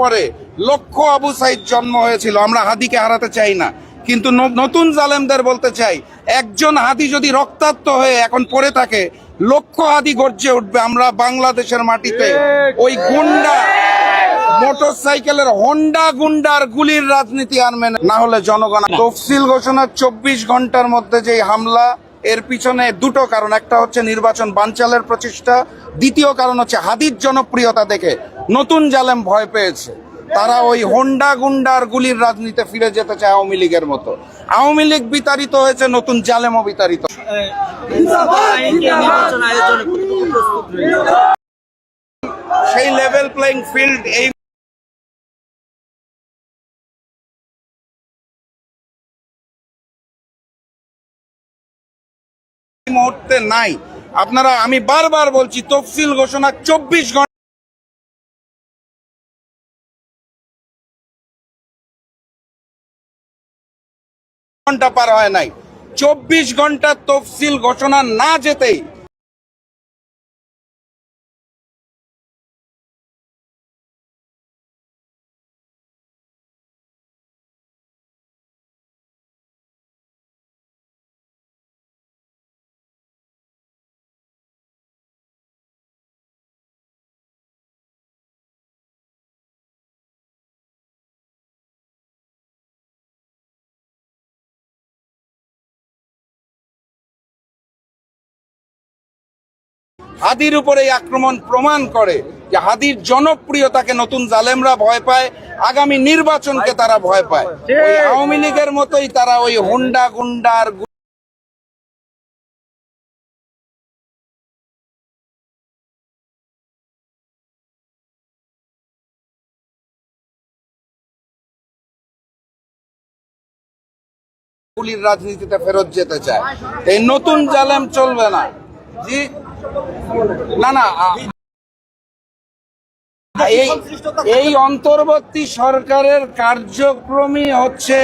পরে লক্ষ আবু সাইদ জন্ম হয়েছিল, আমরা হাদিকে হারাতে চাই না। কিন্তু নতুন জালেমদের বলতে চাই, একজন হাদি যদি রক্তাক্ত হয়ে এখন পড়ে থাকে, লক্ষ হাদি গর্জে উঠবে। আমরা বাংলাদেশের মাটিতে ওই গুন্ডা মোটর সাইকেলের হন্ডা গুন্ডার গুলির রাজনীতি আর মেনে না হলে জনগণ তফসিল ঘোষণার চব্বিশ ঘণ্টার মধ্যে যে হামলা, এর পিছনে দুটো কারণ। একটা হচ্ছে নির্বাচন বানচালের প্রচেষ্টা, দ্বিতীয় কারণ হচ্ছে হাদির জনপ্রিয়তা দেখে। নতুন জালেম ভয় পেয়েছে। তারা ওই হোন্ডা গুন্ডার গুলির রাজনীতিতে ফিরে যেতে চায় আওয়ামী লীগের মতো। আওয়ামী লীগ বিতাড়িত হয়েছে, নতুন জালেমও বিতাড়িত। সেই লেভেল প্লেইং ফিল্ড এই মুহূর্তে নাই। আপনারা, আমি বারবার বলছি, তফসিল ঘোষণা চব্বিশ ঘণ্টা ঘণ্টা পার হয় নাই। চব্বিশ ঘণ্টা তফসিল ঘোষণা না যেতেই হাদির উপরে এই আক্রমণ প্রমাণ করে যে হাদির জনপ্রিয়তাকে নতুন জালেমরা ভয় পায় আগামী নির্বাচনকে তারা ভয় পায়। ওই আওয়ামী লীগের মতোই তারা ওই হুন্ডা গুন্ডার গুলির রাজনীতিতে ফেরত যেতে চায়। এই নতুন জালেম চলবে না। জি না না এই অন্তর্বর্তী সরকারের কার্যক্রমই হচ্ছে